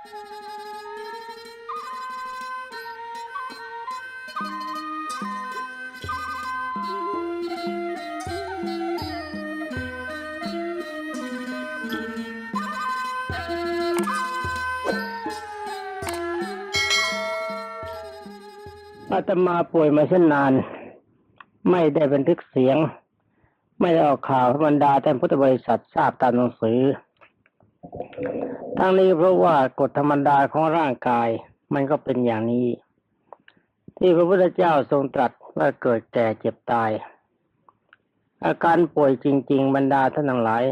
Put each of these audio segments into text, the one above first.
อาตมาป่วยมาเช่นนาน ไม่ได้บันทึกเสียง ไม่ได้ออกข่าวบรรดาท่านพุทธบริษัททราบตามหนังสือ ทั้งนี้เพราะว่ากฎธรรมดาของร่างกายมันก็เป็นอย่างนี้ ที่พระพุทธเจ้าทรงตรัสว่าเกิดแก่เจ็บตาย อาการป่วยจริง ๆ บรรดาท่านทั้งหลาย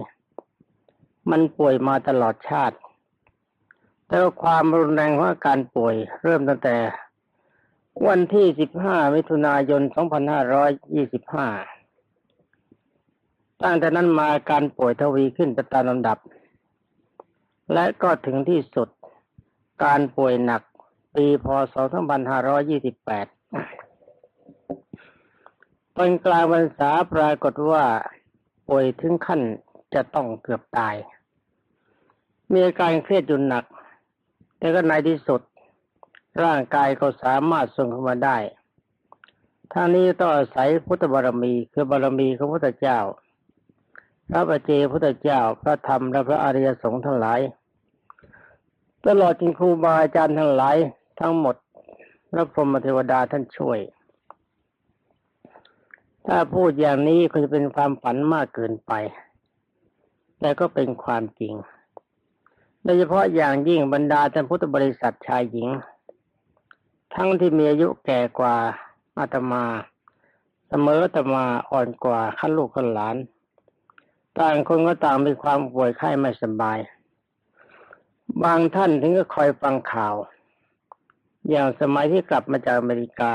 มันป่วยมาตลอดชาติ แต่ว่าความรุนแรงของอาการป่วยเริ่มตั้งแต่ วันที่ 15 มิถุนายน 2525 ตั้งแต่นั้นมาการป่วยทวีขึ้นไปตามลำดับ และก็ถึงที่สุดการป่วยหนักปีพศ 2528ตอนกลางพรรษาปรากฏว่าป่วยถึงขั้นจะต้องเกือบตาย มีอาการเครียดอยู่หนัก แต่ก็ในที่สุด ร่างกายก็สามารถทรงขึ้นมาได้ทางนี้ต้องอาศัยพุทธบารมีคือบารมีของพระพุทธเจ้า พระปัจเจพุทธเจ้าพระธรรมและพระอริยสงฆ์ทั้งหลาย ตลอดจนครูบาอาจารย์ทั้งหลายทั้งหมดพระพรหมเทวดาท่านช่วย ถ้าพูดอย่างนี้ก็จะเป็นความฝันมากเกินไป แต่ก็เป็นความจริงโดยเฉพาะอย่างยิ่งบรรดาท่านพุทธบริษัทชายหญิง ทั้งที่มีอายุแก่กว่าอาตมา เสมออาตมาอ่อนกว่าขั้นลูกขั้นหลาน ต่างคนก็ต่างมีความป่วยไข้ไม่สบาย บางท่านถึงก็คอยฟังข่าว อย่างสมัยที่กลับมาจากอเมริกา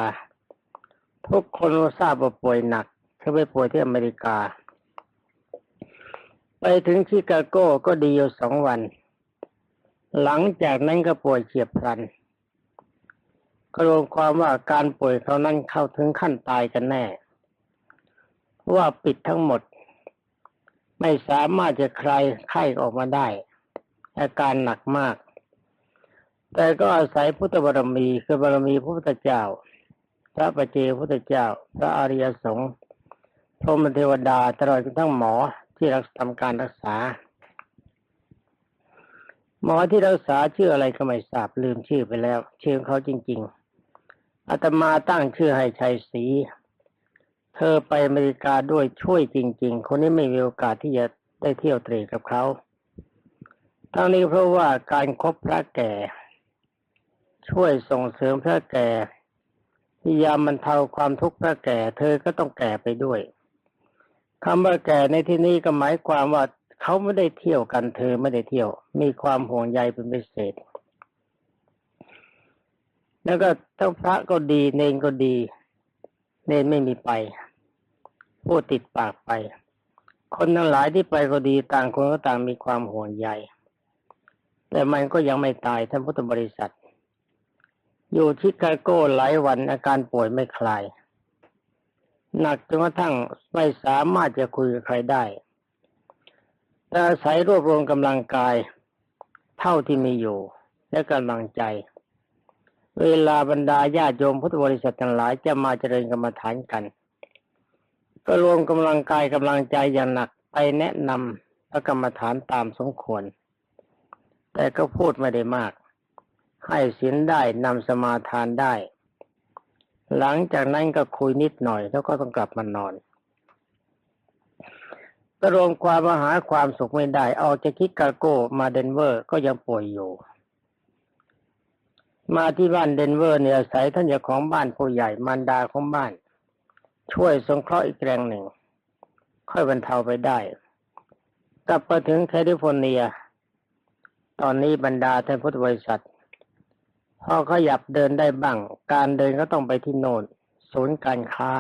ทุกคนทราบว่าป่วยหนักเขาไปป่วยที่อเมริกา ไปถึงชิคาโก้ก็ดีอยู่สองวัน หลังจากนั้นก็ป่วยเฉียบพลันก็รวมความว่าการป่วยเขานั้นเข้าถึงขั้นตายกันแน่ ว่าปิดทั้งหมด ไม่สามารถจะคลายไข้ออกมาได้ อาการหนักมาก แต่ก็อาศัยพุทธบารมีคือบารมีพระพุทธเจ้า พระปเจพุทธเจ้า พระอริยสงฆ์พรหมเทวดาตลอดจนทั้งหมอที่รักทำการรักษา หมอที่รักษาชื่ออะไรก็ไม่ทราบลืมชื่อไปแล้ว ชื่อเขาจริง ๆอาตมาตั้งชื่อให้ชัยศรี เธอไปอเมริกาด้วยช่วยจริง ๆ คนนี้ไม่มีโอกาสที่จะได้เที่ยวเตร่กับเขาทั้งนี้เพราะว่าการครบพระแก่ ช่วยส่งเสริมพระแก่พยายามบรรเทาความทุกข์พระแก่ เธอก็ต้องแก่ไปด้วยคำว่าแก่ในที่นี้ก็หมายความว่าเขาไม่ได้เที่ยวกันเธอไม่ได้เที่ยว มีความห่วงใยเป็นพิเศษ แล้วก็ทั้งพระก็ดีเนนก็ดี เนนไม่มีไป พูดติดปากไป คนทั้งหลายที่ไปก็ดีต่างคนก็ต่างมีความห่วงใย แต่มันก็ยังไม่ตายท่านพุทธบริษัท อยู่ชิคาโก้หลายวันอาการป่วยไม่คลาย หนักจนกระทั่งไม่สามารถจะคุยกับใครได้แต่อาศัยรวบรวมกำลังกาย เท่าที่มีอยู่และกำลังใจ เวลาบรรดาญาติโยมพุทธบริษัททั้งหลายจะมาเจริญกรรมฐานกัน ก็รวมกำลังกายกำลังใจอย่างหนักไปแนะนำพระกรรมฐานตามสมควร แต่ก็พูดไม่ได้มาก ให้ศีลได้นำสมาทานได้ หลังจากนั้นก็คุยนิดหน่อยแล้วก็ต้องกลับมานอนก็รวมความมาหาความสุขไม่ได้ ออกจากคิกาโกมาเดนเวอร์ก็ยังป่วยอยู่ มาที่บ้านเดนเวอร์เนี่ยอาศัยท่านเจ้าของบ้านผู้ใหญ่มารดาของบ้าน ช่วยสงเคราะห์อีกแรงหนึ่ง ค่อยบรรเทาไปได้ กลับไปถึงแคลิฟอร์เนีย ตอนนี้บรรดาท่านพุทธบริษัทพอขยับเดินได้บ้าง การเดินก็ต้องไปที่โน่นศูนย์การค้า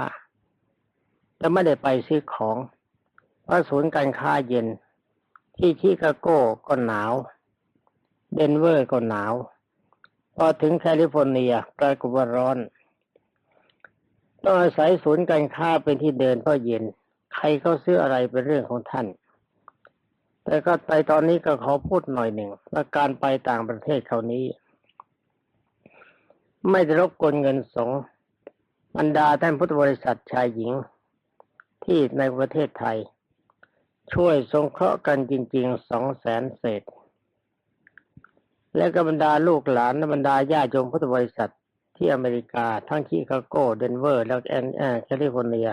แต่ไม่ได้ไปซื้อของ เพราะศูนย์การค้าเย็น ที่ชิคาโกก็หนาว เดนเวอร์ก็หนาว พอถึงแคลิฟอร์เนียปรากฏว่าร้อนต้องอาศัยศูนย์การค้าเป็นที่เดินเพราะเย็น ใครเขาซื้ออะไรเป็นเรื่องของท่าน แต่ก็ไปตอนนี้ก็ขอพูดหน่อยหนึ่งว่าการไปต่างประเทศคราวนี้ ไม่ได้รบกวนเงินสงฆ์บรรดาท่านพุทธบริษัทชายหญิง ที่ในประเทศไทย ช่วยสงเคราะห์กันจริงๆสองแสนเศษ และก็บรรดาลูกหลานและบรรดาญาติโยมพุทธบริษัทที่อเมริกา ทั้งชิคาโกเดนเวอร์ แล้วแอนแอคลิฟอร์เนีย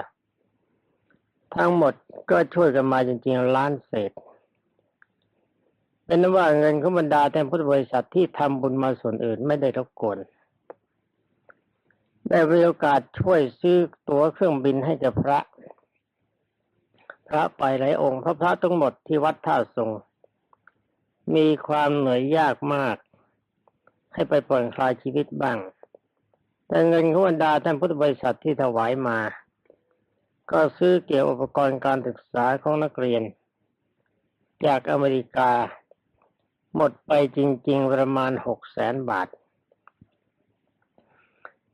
ทั้งหมดก็ช่วยกันมาจริงๆล้านเศษ เป็นนั้นว่าเงินของบรรดาแต่พุทธบริษัทที่ทำบุญมาส่วนอื่นไม่ได้รบกวนได้มีโอกาสช่วยซื้อตั๋วเครื่องบินให้กับพระ พระไปหลายองค์พระพระทั้งหมดที่วัดท่าทรง มีความเหนื่อยยากมาก ให้ไปผ่อนคลายชีวิตบ้าง แต่เงินของบรรดาท่านพุทธบริษัทที่ถวายมา ก็ซื้อเกี่ยวอุปกรณ์การศึกษาของนักเรียน จากอเมริกา หมดไปจริง ๆ ประมาณหกแสนบาท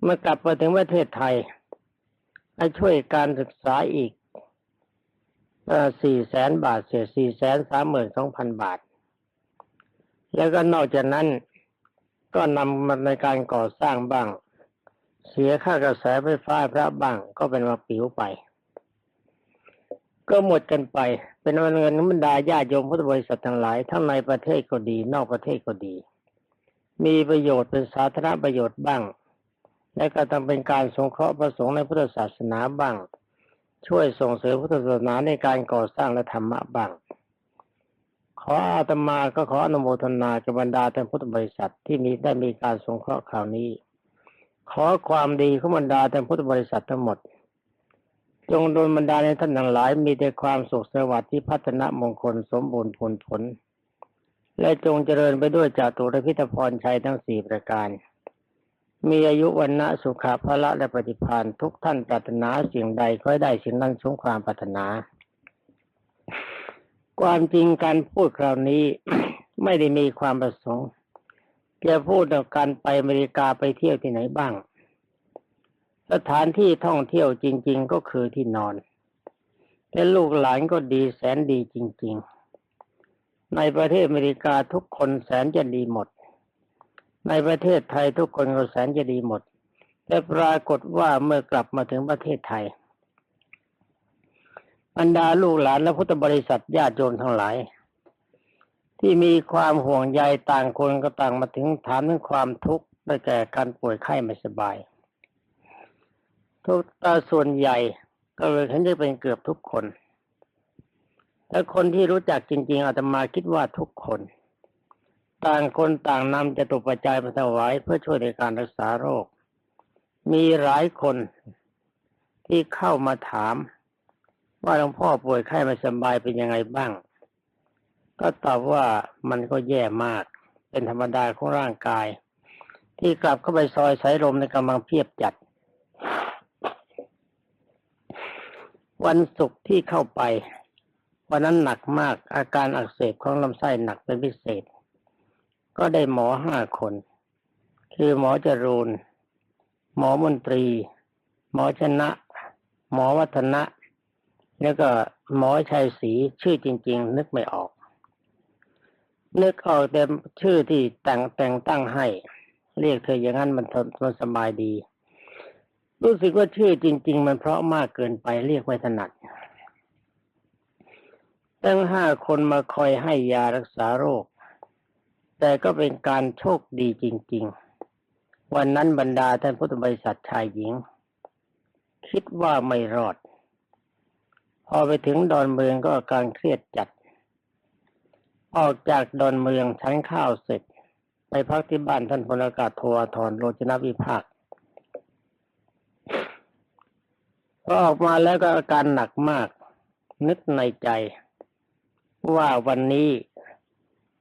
เมื่อกลับมาถึงประเทศไทยให้ช่วยการศึกษาอีกสี่แสนบาทเสียสี่แสนสามหมื่นสองพันบาท แล้วก็นอกจากนั้นก็นำมาในการก่อสร้างบ้าง เสียค่ากระแสไฟฟ้าพระบ้างก็เป็นมาปิวไป ก็หมดกันไป เป็นวันเงินบรรดาญาติโยมพุทธบริษัททั้งหลายทั้งในประเทศก็ดี นอกประเทศก็ดี มีประโยชน์เป็นสาธารณประโยชน์บ้าง และก็ทำเป็นการสงเคราะห์ประสงค์ในพุทธศาสนาบ้าง ช่วยส่งเสริมพุทธศาสนาในการก่อสร้างและธรรมะบ้าง ขออาตมาก็ขออนุโมทนากับบรรดาท่านพุทธบริษัทที่มีได้มีการสงเคราะห์คราวนี้ ขอความดีของบรรดาท่านพุทธบริษัททั้งหมด จงโดนบรรดาในท่านทั้งหลาย มีแต่ความสุขสวัสดิ์ที่พัฒนามงคลสมบูรณ์ผลผล และจงเจริญไปด้วยจาตุรพิธพรชัยทั้งสี่ประการ มีอายุวันนะสุขภละและปฏิพานทุกท่านปรารถนาสิ่งใดก็ได้สิ่งนั้นสมความปรารถนา ความจริงการพูดคราวนี้ไม่ได้มีความประสงค์จะพูดถึงการไปอเมริกาไปเที่ยวที่ไหนบ้าง สถานที่ท่องเที่ยวจริง ๆ ก็คือที่นอนและลูกหลานก็ดีแสนดีจริง ๆ ในประเทศอเมริกาทุกคนแสนจะดีหมด ในประเทศไทยทุกคนก็แสนจะดีหมด แต่ปรากฏว่าเมื่อกลับมาถึงประเทศไทย บรรดาลูกหลานและพุทธบริษัทญาติโยมทั้งหลาย ที่มีความห่วงใยต่างคนก็ต่างมาถึงถามถึงความทุกข์ได้แก่การป่วยไข้ไม่สบาย ทุกตาส่วนใหญ่ก็เลยฉันจะเป็นเกือบทุกคนและคนที่รู้จักจริง ๆอาตมาคิดว่าทุกคน ต่างคนต่างนำจะตุปัจจัยมาถวายเพื่อช่วยในการรักษาโรค มีหลายคนที่เข้ามาถาม ว่าหลวงพ่อป่วยไข้ไม่สบายเป็นยังไงบ้าง ก็ตอบว่ามันก็แย่มาก เป็นธรรมดาของร่างกาย ที่กลับเข้าไปซอยสายลมในกำลังเพียบจัด วันศุกร์ที่เข้าไป วันนั้นหนักมากอาการอักเสบของลำไส้หนักเป็นพิเศษ ก็ได้หมอห้าคน คือหมอจรูนหมอมนตรี หมอชนะ หมอวัฒนะ แล้วก็หมอชัยศรีชื่อจริง ๆ นึกไม่ออก นึกออกแต่ชื่อที่แต่งแต่งตั้งให้ เรียกเธออย่างนั้นมันทนมันสบายดี รู้สึกว่าชื่อจริง ๆ มันเพราะมากเกินไปเรียกไม่ถนัดตั้งห้าคนมาคอยให้ยารักษาโรค แต่ก็เป็นการโชคดีจริง ๆ วันนั้นบรรดาท่านพุทธบริษัทชายหญิง คิดว่าไม่รอด พอไปถึงดอนเมืองก็อาการเครียดจัด ออกจากดอนเมืองชั้นข้าวเสร็จ ไปพักที่บ้านท่านพลอากาศโทอาทรโรจนวิภาคพอออกมาแล้วก็อาการหนักมาก นึกในใจ ว่าวันนี้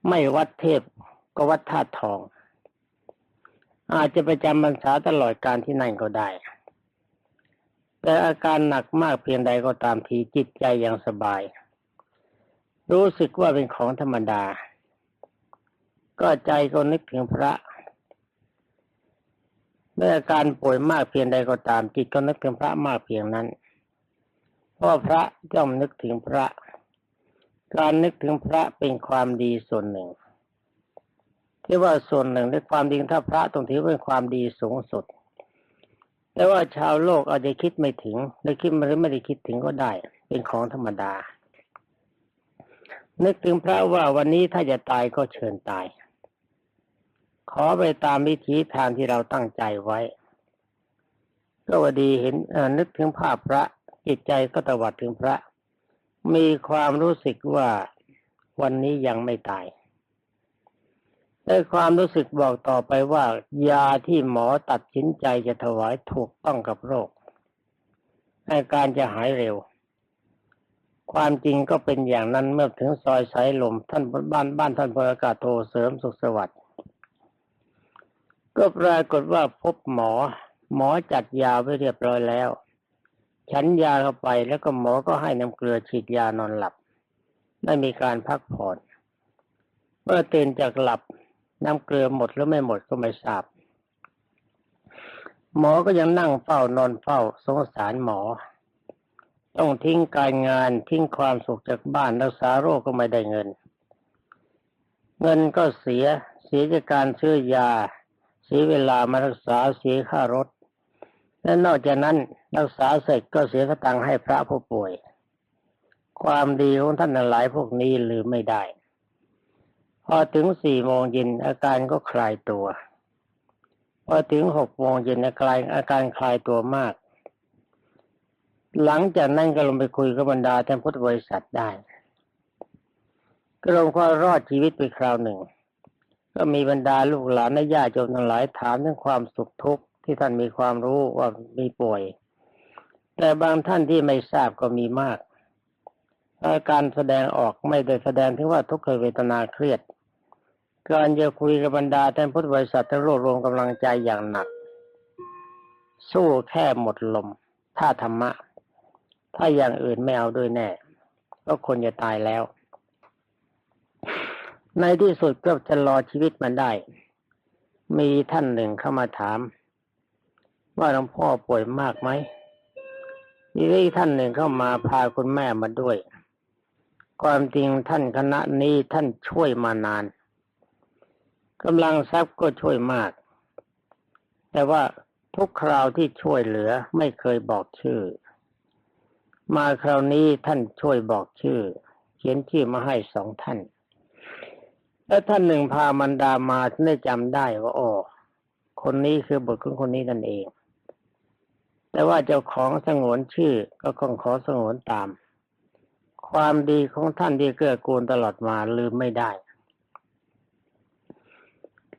ไม่วัดเทพก็วัดธาตุทอง อาจจะไปจำพรรษาตลอดการที่นั่นก็ได้ แต่อาการหนักมากเพียงใดก็ตามทีจิตใจยังสบาย รู้สึกว่าเป็นของธรรมดา ก็ใจก็นึกถึงพระเมื่ออาการป่วยมากเพียงใดก็ตาม จิตก็นึกถึงพระมากเพียงนั้น เพราะพระย่อมนึกถึงพระ การนึกถึงพระเป็นความดีส่วนหนึ่งที่ว่าส่วนหนึ่งในความดีถ้าพระตรงถือเป็นความดีสูงสุด แต่ว่าชาวโลกอาจจะคิดไม่ถึงหรือคิดหรือไม่ได้คิดถึงก็ได้ เป็นของธรรมดา นึกถึงพระว่าวันนี้ถ้าจะตายก็เชิญตาย ขอไปตามวิถีทางที่เราตั้งใจไว้ ก็วดีเห็นนึกถึงภาพพระจิตใจก็ตวัดถึงพระ มีความรู้สึกว่าวันนี้ยังไม่ตาย ได้ความรู้สึกบอกต่อไปว่า ยาที่หมอตัดสินใจจะถวายถูกต้องกับโรคอาการจะหายเร็ว ความจริงก็เป็นอย่างนั้นเมื่อถึงซอยสายลมท่านบ้านบ้านท่านพลอากาศโทเสริมสุขสวัสดิ์ก็ปรากฏว่าพบหมอ หมอจัดยาไว้เรียบร้อยแล้ว ฉันยาเข้าไปแล้วก็หมอก็ให้น้ำเกลือฉีดยานอนหลับไม่มีการพักผ่อน เมื่อตื่นจากหลับ น้ำเกลือหมดหรือไม่หมดก็ไม่ทราบ หมอก็ยังนั่งเฝ้านอนเฝ้าสงสารหมอ ต้องทิ้งการงานทิ้งความสุขจากบ้านรักษาโรคก็ไม่ได้เงิน เงินก็เสียเสียจากการซื้อยา เสียเวลามารักษาเสียค่ารถ และนอกจากนั้นรักษาเสร็จก็เสียสตังค์ให้พระผู้ป่วย ความดีของท่านหลายพวกนี้ลืมไม่ได้ พอถึงสี่โมงเย็นอาการก็คลายตัว พอถึงหกโมงเย็นอาการอาการคลายตัวมาก หลังจากนั้นก็ลงไปคุยกับบรรดาท่านพุทธบริษัทได้ก็ลงก็รอดชีวิตไปคราวหนึ่ง ก็มีบรรดาลูกหลานและญาติโยมทั้งหลายถามถึงความสุขทุกข์ที่ท่านมีความรู้ว่ามีป่วย แต่บางท่านที่ไม่ทราบก็มีมาก อาการแสดงออกไม่ได้แสดงถึงว่าทุกขเวทนาเครียด การจะคุยกับบรรดาท่านพุทธบริษัททั้งรวบรวมกำลังใจอย่างหนัก สู้แค่หมดลม ถ้าธรรมะ ถ้าอย่างอื่นไม่เอาด้วยแน่ก็คนจะตายแล้ว ในที่สุดก็จะรอชีวิตมันได้ มีท่านหนึ่งเข้ามาถาม ว่าหลวงพ่อป่วยมากไหมมีท่านหนึ่งเข้ามาพาคุณแม่มาด้วย ความจริงท่านคณะนี้ท่านช่วยมานานกำลังทรัพย์ก็ช่วยมาก แต่ว่าทุกคราวที่ช่วยเหลือไม่เคยบอกชื่อ มาคราวนี้ท่านช่วยบอกชื่อ เขียนชื่อมาให้สองท่าน แล้วท่านหนึ่งพามันดามาได้จำได้ว่าอ๋อคนนี้คือบุตรของคนนี้นั่นเอง แต่ว่าเจ้าของสงวนชื่อก็คงขอสงวนตาม ความดีของท่านที่เกื้อกูลตลอดมาลืมไม่ได้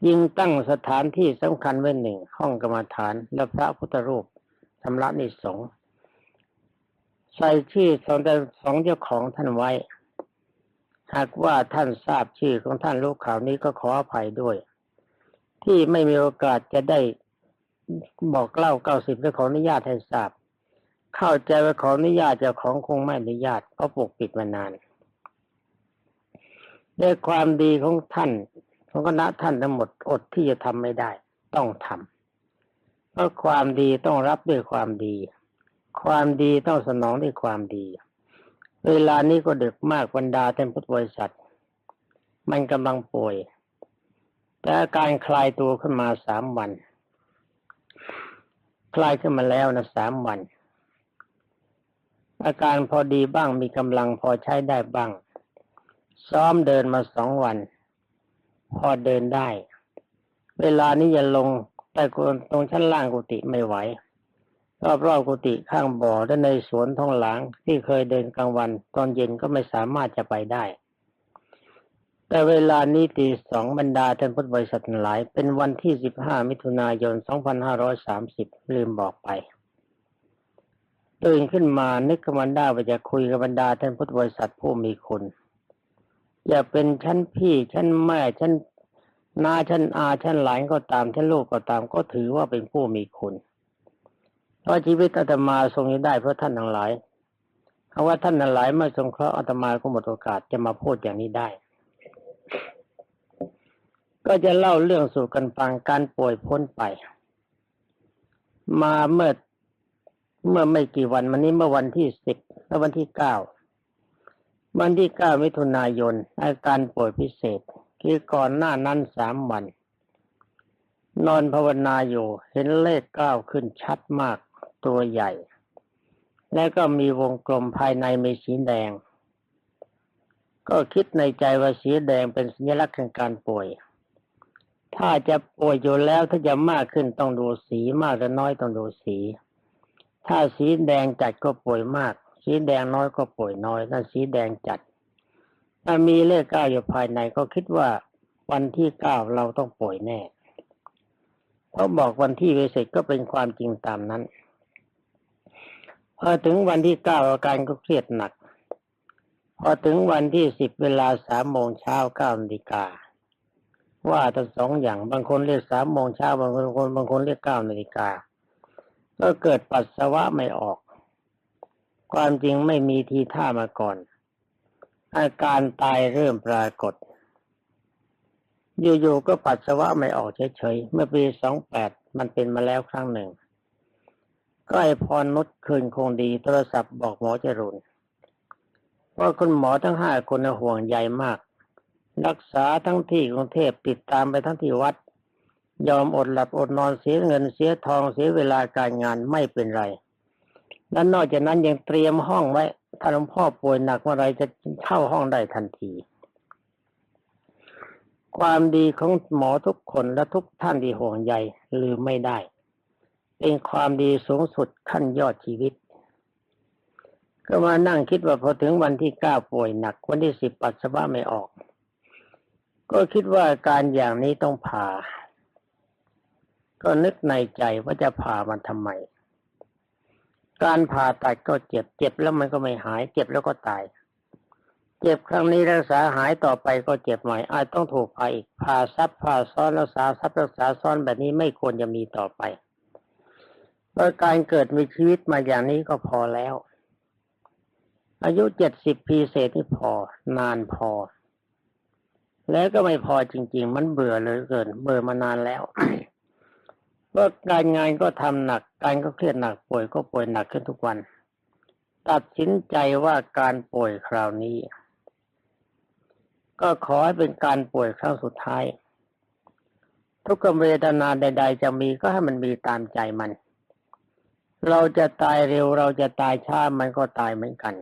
ยิ่งตั้งสถานที่สำคัญไว้หนึ่ง ห้องกรรมฐานและพระพุทธรูปชำระนิสงใส่ชื่อสองแต่สองเจ้าของท่านไว้ หากว่าท่านทราบชื่อของท่านลูกข่าวนี้ก็ขออภัยด้วย ที่ไม่มีโอกาสจะได้บอกเล่าเก้าสิบและขออนุญาตให้ทราบ เข้าใจว่าขออนุญาตเจ้าของคงไม่อนุญาตเพราะปกปิดมานานด้วยความดีของท่านของคณะท่านทั้งหมดอดที่จะทำไม่ได้ ต้องทำเพราะความดีต้องรับด้วยความดี ความดีต้องสนองด้วยความดี เวลานี้ก็ดึกมากบรรดาท่านพุทธบริษัท มันกำลังป่วย แต่อาการคลายตัวขึ้นมาสามวัน คลายขึ้นมาแล้วนะสามวัน อาการพอดีบ้างมีกำลังพอใช้ได้บ้าง ซ้อมเดินมาสองวัน พอเดินได้ เวลานี้อย่าลงแต่ตรงชั้นล่างกุฏิไม่ไหวรอบรอบกุฏิข้างบ่อและในสวนท้องหลังที่เคยเดินกลางวัน ตอนเย็นก็ไม่สามารถจะไปได้ แต่เวลานี้ตีสองบรรดาท่านพุทธบริษัทหลาย เป็นวันที่สิบห้ามิถุนายนสองพันห้าร้อยสามสิบลืมบอกไป ตื่นขึ้นมานึกกับมันได้ว่าจะคุยกับบรรดาท่านพุทธบริษัทผู้มีคุณ อย่าเป็นชั้นพี่ชั้นแม่ชั้นนาชั้นอาชั้นหลานก็ตามชั้นลูกก็ตามก็ถือว่าเป็นผู้มีคุณเพราะชีวิตอาตมาทรงได้เพราะท่านทั้งหลายเพราะว่าท่านทั้งหลายไม่ทรงเคราะห์อาตมาก็หมดโอกาสจะมาพูดอย่างนี้ได้ ก็จะเล่าเรื่องสู่กันฟังการป่วยพ้นไป มาเมื่อ เมื่อไม่กี่วันวันนี้เมื่อวันที่สิบและวันที่เก้าวันที่เก้ามิถุนายน อาการป่วยพิเศษ คือก่อนหน้านั้นสามวัน นอนภาวนาอยู่เห็นเลขเก้าขึ้นชัดมากตัวใหญ่ และก็มีวงกลมภายในมีสีแดง ก็คิดในใจว่าสีแดงเป็นสัญลักษณ์แห่งการป่วย ถ้าจะป่วยอยู่แล้วถ้าจะมากขึ้นต้องดูสีมากหรือน้อยต้องดูสี ถ้าสีแดงจัดก็ป่วยมาก สีแดงน้อยก็ป่วยน้อย ถ้าสีแดงจัด ถ้ามีเลขเก้าอยู่ภายในก็คิดว่าวันที่เก้าเราต้องป่วยแน่เพราบอกวันที่เวเสร็จก็เป็นความจริงตามนั้นพอถึงวันที่เก้าอาการก็เครียดหนัก พอถึงวันที่สิบเวลาสามโมงเช้าเก้านาฬิกาว่าทั้งสองอย่างบางคนเรียกสามโมงเช้าบางคนบางคนเรียกเก้านาฬิกา ก็เกิดปัสสาวะไม่ออก ความจริงไม่มีทีท่ามาก่อน อาการตายเริ่มปรากฏ อยู่ๆก็ปัสสาวะไม่ออกเฉยๆ เมื่อปีสองแปดมันเป็นมาแล้วครั้งหนึ่ง ก็ไอพรนุชคืนคงดีโทรศัพท์บอกหมอจรุนว่าคุณหมอทั้งห้าคนห่วงใยมาก รักษาทั้งที่กรุงเทพติดตามไปทั้งที่วัด ยอมอดหลับอดนอนเสียเงินเสียทองเสียเวลาการงานไม่เป็นไรและนอกจากนั้นยังเตรียมห้องไว้ถ้าหลวงพ่อป่วยหนักเมื่อไรจะเข้าห้องได้ทันที ความดีของหมอทุกคนและทุกท่านที่ห่วงใยลืมไม่ได้ เป็นความดีสูงสุดขั้นยอดชีวิต ก็มานั่งคิดว่าพอถึงวันที่เก้าป่วยหนักวันที่สิบปัสสาวะไม่ออก ก็คิดว่าการอย่างนี้ต้องผ่า ก็นึกในใจว่าจะผ่ามันทำไม การผ่าตัดก็เจ็บ เจ็บแล้วมันก็ไม่หาย เจ็บแล้วก็ตาย เจ็บครั้งนี้รักษาหายต่อไปก็เจ็บใหม่อาจต้องถูกผ่าอีกผ่าซับผ่าซ้อนรักษาซับรักษาซ้อนแบบนี้ไม่ควรจะมีต่อไปเพราะการเกิดมีชีวิตมาอย่างนี้ก็พอแล้ว อายุเจ็ดสิบปีเศษที่พอ นานพอ แล้วก็ไม่พอจริง ๆ มันเบื่อเลยเกิน เบื่อมานานแล้ว ว่าการงานก็ทำหนัก การก็เครียดหนักป่วยก็ป่วยหนักขึ้นทุกวัน ตัดสินใจว่าการป่วยคราวนี้ ก็ขอให้เป็นการป่วยครั้งสุดท้าย ทุกขเวทนาใด ๆ จะมีก็ให้มันมีตามใจมัน เราจะตายเร็วเราจะตายช้ามันก็ตายเหมือนกัน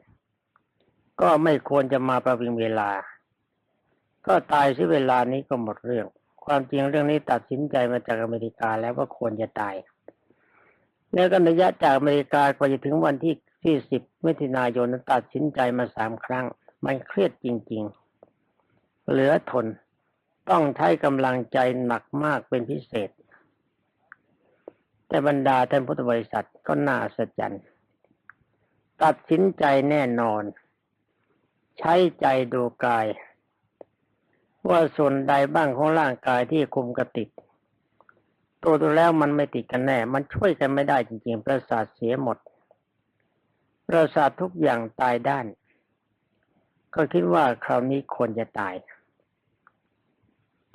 ก็ไม่ควรจะมาประวิงเวลา ก็ตายที่เวลานี้ก็หมดเรื่อง ความจริงเรื่องนี้ตัดสินใจมาจากอเมริกาแล้วว่าควรจะตาย แล้วก็ระยะจากอเมริกากว่าจะถึงวันที่ที่สิบมิถุนายนตัดสินใจมาสามครั้ง มันเครียดจริง ๆ เหลือทนต้องใช้กำลังใจหนักมากเป็นพิเศษ แต่บรรดาท่านพุทธบริษัทก็น่าอัศจรรย์ตัดสินใจแน่นอน ใช้ใจดูกาย ว่าส่วนใดบ้างของร่างกายที่คุมกระติดตัวตัวแล้วมันไม่ติดกันแน่ มันช่วยกันไม่ได้จริงๆ ประสาทเสียหมด ประสาททุกอย่างตายด้าน ก็คิดว่าคราวนี้ควรจะตาย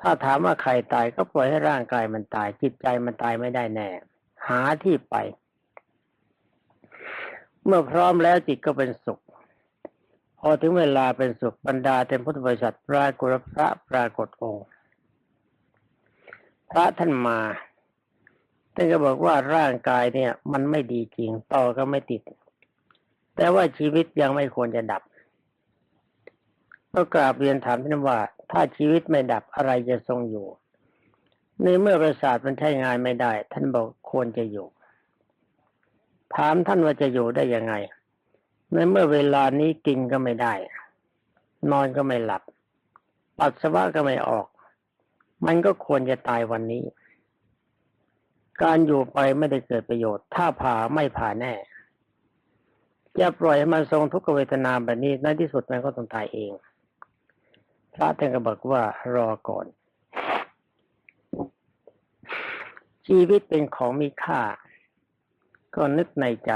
ถ้าถามว่าใครตายก็ปล่อยให้ร่างกายมันตาย จิตใจมันตายไม่ได้แน่ หาที่ไป เมื่อพร้อมแล้วจิตก็เป็นสุข อถึงเวลาเป็นสุขบรรดาเต็มพุทธบริษัทปรากฏพระปรากฏองค์ พระท่านมาท่านก็บอกว่าร่างกายเนี่ย มันไม่ดีจริงต่อก็ไม่ติด แต่ว่าชีวิตยังไม่ควรจะดับ ก็กราบเรียนถามท่านว่า ถ้าชีวิตไม่ดับอะไรจะทรงอยู่ในเมื่อประสาทมันใช้งานไม่ได้ ท่านบอกควรจะอยู่ ถามท่านว่าจะอยู่ได้ยังไง ในเมื่อเวลานี้กินก็ไม่ได้ นอนก็ไม่หลับ ปัสสาวะก็ไม่ออก มันก็ควรจะตายวันนี้ การอยู่ไปไม่ได้เกิดประโยชน์ ถ้าผ่าไม่ผ่าแน่จะปล่อยให้มันทรงทุกขเวทนาแบบนี้ในที่สุดมันก็ต้องตายเอง พระท่านก็บอกว่ารอก่อน ชีวิตเป็นของมีค่า ก็นึกในใจ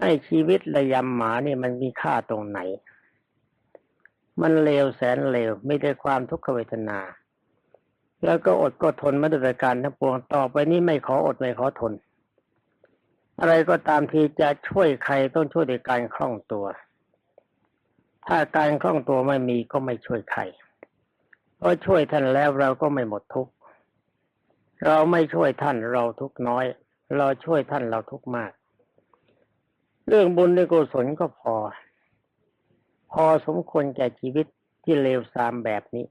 ไอ้ชีวิตระยำหมาเนี่ยมันมีค่าตรงไหน มันเลวแสนเลวไม่ได้ความทุกขเวทนา แล้วก็อดก็ทนมาด้วยการทั้งปวงต่อไปนี้ไม่ขออดไม่ขอทน อะไรก็ตามที่จะช่วยใครต้องช่วยด้วยการคล่องตัว ถ้าการคล่องตัวไม่มีก็ไม่ช่วยใครเพราะช่วยท่านแล้วเราก็ไม่หมดทุกข์เราไม่ช่วยท่านเราทุกน้อย เราช่วยท่านเราทุกมาก เรื่องบุญในกุศลก็พอ พอสมควรแก่ชีวิตที่เลวทรามแบบนี้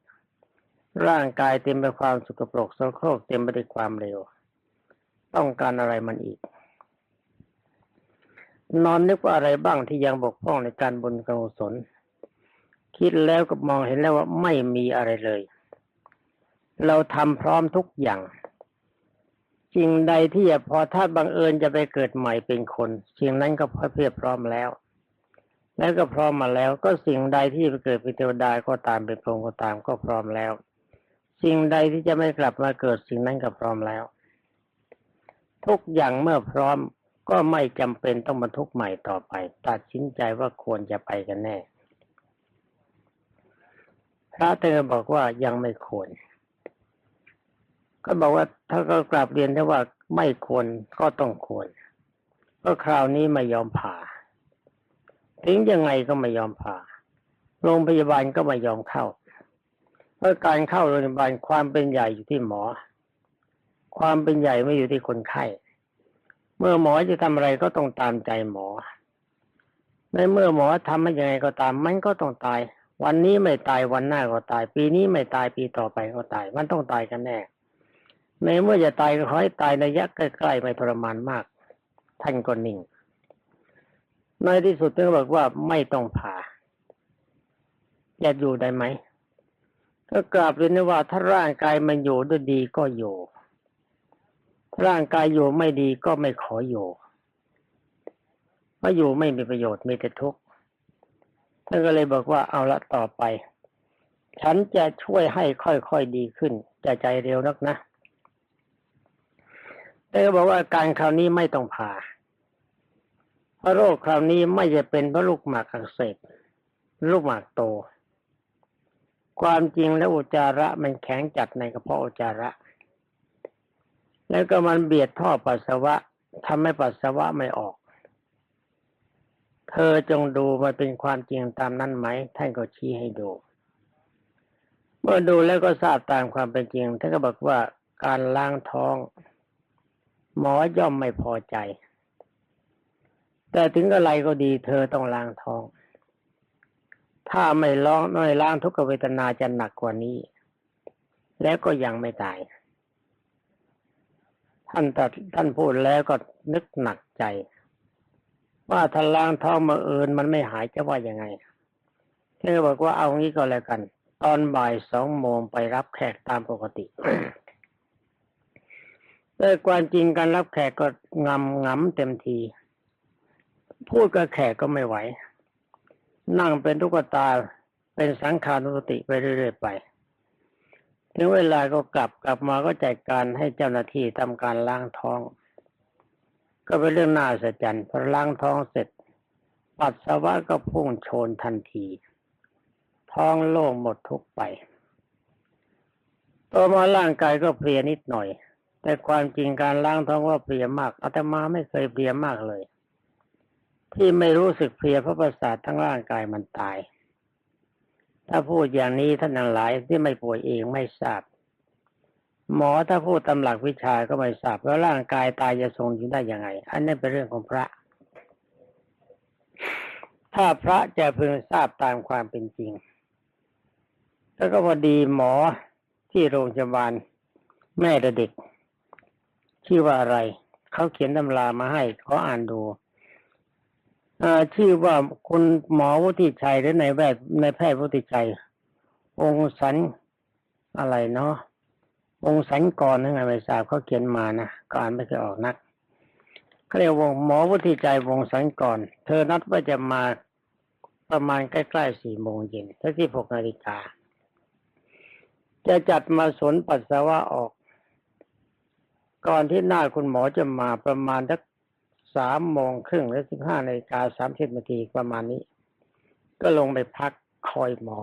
ร่างกายเต็มไปความสุกปรกโสโครกเต็มไปด้วยความเร็ว ต้องการอะไรมันอีก นอนนึกว่าอะไรบ้างที่ยังบกพร่องในการบุญกุศลคิดแล้วก็มองเห็นแล้วว่าไม่มีอะไรเลย เราทำพร้อมทุกอย่าง สิ่งใดที่จะพอถ้าบังเอิญจะไปเกิดใหม่เป็นคนสิ่งนั้นก็พอเพียบพร้อมแล้ว แล้วก็พร้อมมาแล้ว ก็สิ่งใดที่ไปเกิดเป็นเทวดาก็ตามเป็นพรหมก็ตามก็พร้อมแล้ว สิ่งใดที่จะไม่กลับมาเกิดสิ่งนั้นก็พร้อมแล้ว ทุกอย่างเมื่อพร้อมก็ไม่จำเป็นต้องมาทุกใหม่ต่อไป ตัดสินใจว่าควรจะไปกันแน่ พระเธอบอกว่ายังไม่ควร ก็บอกว่าถ้าก็กลับเรียนได้ว่าไม่ควรก็ต้องควรก็คราวนี้ไม่ยอมผ่าถึงยังไงก็ไม่ยอมผ่าโรงพยาบาลก็ไม่ยอมเข้าเพราะการเข้าโรงพยาบาลความเป็นใหญ่อยู่ที่หมอ ความเป็นใหญ่ไม่อยู่ที่คนไข้ เมื่อหมอจะทำอะไรก็ต้องตามใจหมอในเมื่อหมอทำให้ยังไงก็ตาม มันก็ต้องตาย วันนี้ไม่ตายวันหน้าก็ตาย ปีนี้ไม่ตายปีต่อไปก็ตาย มันต้องตายกันแน่ ในเมื่อจะตายก็ขอให้ตายในระยะใกล้ๆไม่ทรมานมาก ท่านก็นิ่ง ในที่สุดท่านบอกว่าไม่ต้องผ่าจะอยู่ได้ไหมก็กราบเรียนว่าถ้าร่างกายมันอยู่ด้วยดีก็อยู่ร่างกายอยู่ไม่ดีก็ไม่ขออยู่เพราอยู่ไม่มีประโยชน์มีแต่ทุกข์ท่านก็เลยบอกว่าเอาละต่อไป ฉันจะช่วยให้ค่อยๆดีขึ้นจะใจเร็วนักนะ แต่ก็บอกว่าการคราวนี้ไม่ต้องผ่าเพราะโรคคราวนี้ไม่จะเป็นเพราะลูกหมากอักเสบลูกหมากโต ความจริงแล้วอุจจาระมันแข็งจัดในกระเพาะอุจจาระ แล้วก็มันเบียดท่อปัสสาวะทำให้ปัสสาวะไม่ออก เธอจงดูมันเป็นความจริงตามนั้นไหมท่านก็ชี้ให้ดู เมื่อดูแล้วก็ทราบตามความเป็นจริงท่านก็บอกว่าการล้างท้อง หมอย่อมไม่พอใจ แต่ถึงอะไรก็ดีเธอต้องล้างท้อง ถ้าไม่ล้างไม่ล้างทุกขเวทนาจะหนักกว่านี้ แล้วก็ยังไม่ตาย ท่านตัดท่านพูดแล้วก็นึกหนักใจ ว่าถ้าล้างท้องมาเอินมันไม่หายจะว่ายังไงเธอบอกว่าเอางี้ก็แล้วกัน ตอนบ่ายสองโมงไปรับแขกตามปกติ แต่ความจริงการรับแขกก็งำงำเต็มที พูดกับแขกก็ไม่ไหว นั่งเป็นทุกตาเป็นสังขานุสติไปเรื่อยๆไปถึงเวลาก็กลับกลับมาก็จัดการให้เจ้าหน้าที่ทำการล้างท้อง ก็เป็นเรื่องน่าสะใจพอล้างท้องเสร็จ ปัสสาวะก็พุ่งโชนทันที ท้องโล่งหมดทุกไป ต่อมาร่างกายก็เพลียนิดหน่อย แต่ความจริงการล้างท้องว่าเพลียมากอาตมาไม่เคยเพลียมากเลย ที่ไม่รู้สึกเพลียเพราะประสาททั้งร่างกายมันตาย ถ้าพูดอย่างนี้ท่านทั้งหลายที่ไม่ป่วยเองไม่ทราบ หมอถ้าพูดตำหลักวิชาก็ไม่ทราบว่าร่างกายตายจะทรงอยู่ได้ยังไง อันนี้เป็นเรื่องของพระ ถ้าพระจะพึงทราบตามความเป็นจริง แล้วก็พอดีหมอที่โรงพยาบาลแม่เด็ก ชื่อว่าอะไร เขาเขียนตำรามาให้เขาอ่านดูชื่อว่าคุณหมอวุฒิชัยหรือในแพทย์ในแพทย์วุฒิชัย องค์สันอะไรเนาะองค์สันกรนั่นไงไม่ทราบเขาเขียนมานะการไม่เคยออกนักเขาเรียกวงหมอวุฒิชัยวงสันกรเธอนัดว่าจะมาประมาณใกล้ๆสี่โมงเย็นที่หกนาฬิกาจะจัดมาสนปัสสาวะออก ก่อนที่หน้าคุณหมอจะมาประมาณสักสามโมงครึ่งหรือสิบห้านาฬิกาสามสิบนาทีประมาณนี้ ก็ลงไปพักคอยหมอ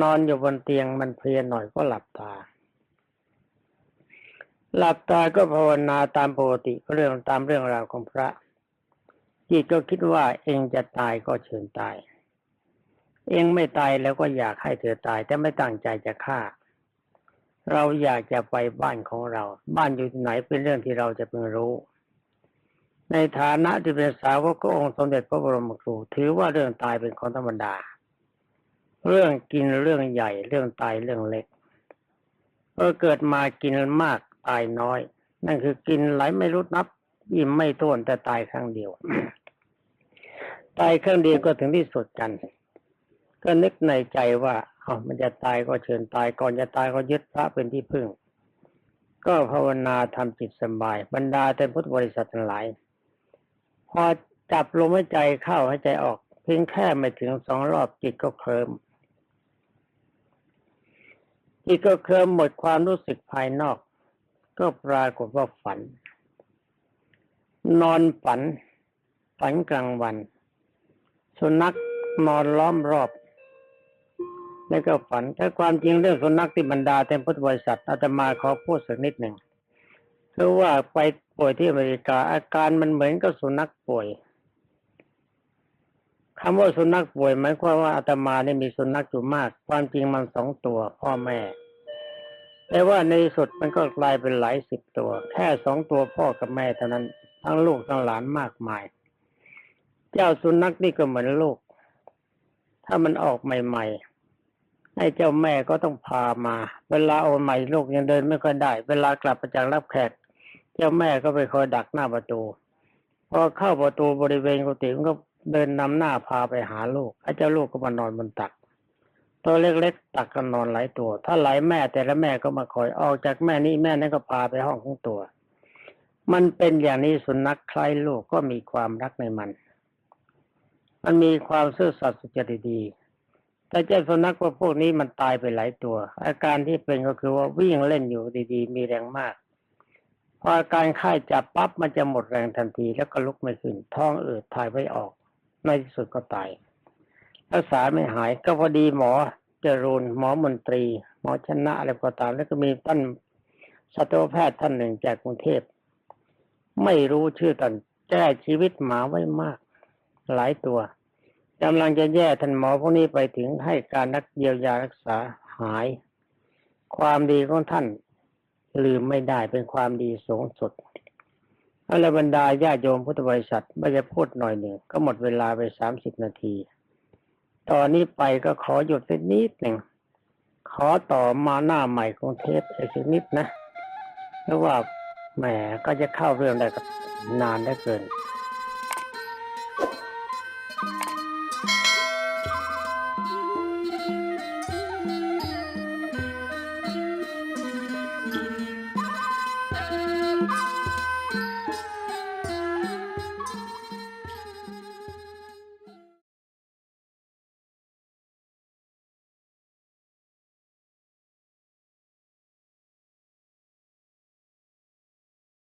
นอนอยู่บนเตียงมันเพลียหน่อยก็หลับตา หลับตาก็ภาวนาตามปกติเรื่องตามเรื่องราวของพระจิตก็คิดว่าเองจะตายก็เชิญตาย เองไม่ตายแล้วก็อยากให้เธอตายแต่ไม่ตั้งใจจะฆ่า เราอยากจะไปบ้านของเรา บ้านอยู่ที่ไหนเป็นเรื่องที่เราจะเพิ่งรู้ ในฐานะที่เป็นสาวกองค์สมเด็จพระบรมครู ถือว่าเรื่องตายเป็นของธรรมดา เรื่องกินเรื่องใหญ่เรื่องตายเรื่องเล็กเออเกิดมากินมากตายน้อย นั่นคือกินไหลไม่รู้นับอิ่มไม่ท้วนแต่ตายครั้งเดียว ตายครั้งเดียวก็ถึงที่สุดกัน ก็นึกในใจว่าเอามันจะตายก็เชิญตาย ก่อนจะตายก็ยึดพระเป็นที่พึ่ง ก็ภาวนาทำจิตสบาย บรรดาแต่พุทธบริษัททั้งหลาย พอจับลมหายใจเข้าหายใจออก เพียงแค่ไม่ถึงสองรอบจิตก็เคลิมจิตก็เคลิมหมดความรู้สึกภายนอก ก็ปรากฏว่าฝัน นอนฝัน ฝันกลางวัน สุนัขนอนล้อมรอบ แล้วก็ฝัน ถ้าความจริงเรื่องสุนัขที่บรรดาเต็มพุทธบริษัทอาตมาขอพูดสักนิดหนึ่งคือว่าไปป่วยที่อเมริกา อาการมันเหมือนกับสุนัขป่วยคำว่าสุนัขป่วยหมายความว่าอาตมาเนี่ยมีสุนัขอยู่มาก ความจริงมันสองตัว พ่อแม่ แต่ว่าในสุดมันก็กลายเป็นหลายสิบตัว แค่สองตัวพ่อกับแม่เท่านั้น ทั้งลูกทั้งหลานมากมาย เจ้าสุนัขนี่ก็เหมือนลูก ถ้ามันออกใหม่ ๆ ให้เจ้าแม่ก็ต้องพามา เวลาเอาใหม่ลูกยังเดินไม่ค่อยได้ เวลากลับมาจากรับแขก เจ้าแม่ก็ไปคอยดักหน้าประตู พอเข้าประตูบริเวณกุฏิมันก็เดินนำหน้าพาไปหาลูกไอ้เจ้าลูกก็มานอนบนตัก ตัวเล็กๆตักก็นอนหลายตัว ถ้าหลายแม่แต่ละแม่ก็มาคอยออกจากแม่นี้แม่นั้นก็พาไปห้องของตัว มันเป็นอย่างนี้สุนัขใคล้ายลูกก็มีความรักในมัน มันมีความซื่อสัตย์สุจริตดี แต่เจ้าสุนัขว่าพวกนี้มันตายไปหลายตัว อาการที่เป็นก็คือว่าวิ่งเล่นอยู่ดีๆ มีแรงมาก พออาการไข้จับปั๊บมันจะหมดแรงทันทีแล้วก็ลุกไม่ขึ้น ท้องอืดถ่ายไม่ออกในที่สุดก็ตายรักษาไม่หายก็พอดีหมอจรูนหมอมนตรี หมอชนะอะไรก็ตาม แล้วก็มีท่านสัตวแพทย์ท่านหนึ่งจากกรุงเทพ ไม่รู้ชื่อตอนแก้ชีวิตหมาไว้มาก หลายตัว กำลังจะแย่ท่านหมอพวกนี้ไปถึงให้การนักเยียวยารักษาหาย ความดีของท่านลืมไม่ได้เป็นความดีสูงสุดอรบรรดาญาโยมพุทธบริษัทไม่จะพูดหน่อยหนึ่งก็หมดเวลาไปสามสิบนาที ตอนนี้ไปก็ขอหยุดสักนิดหนึ่ง ขอต่อมาหน้าใหม่ของเทปอีกสักนิดนะเพราะว่าแหมก็จะเข้าเรื่องได้กับนานได้เกิน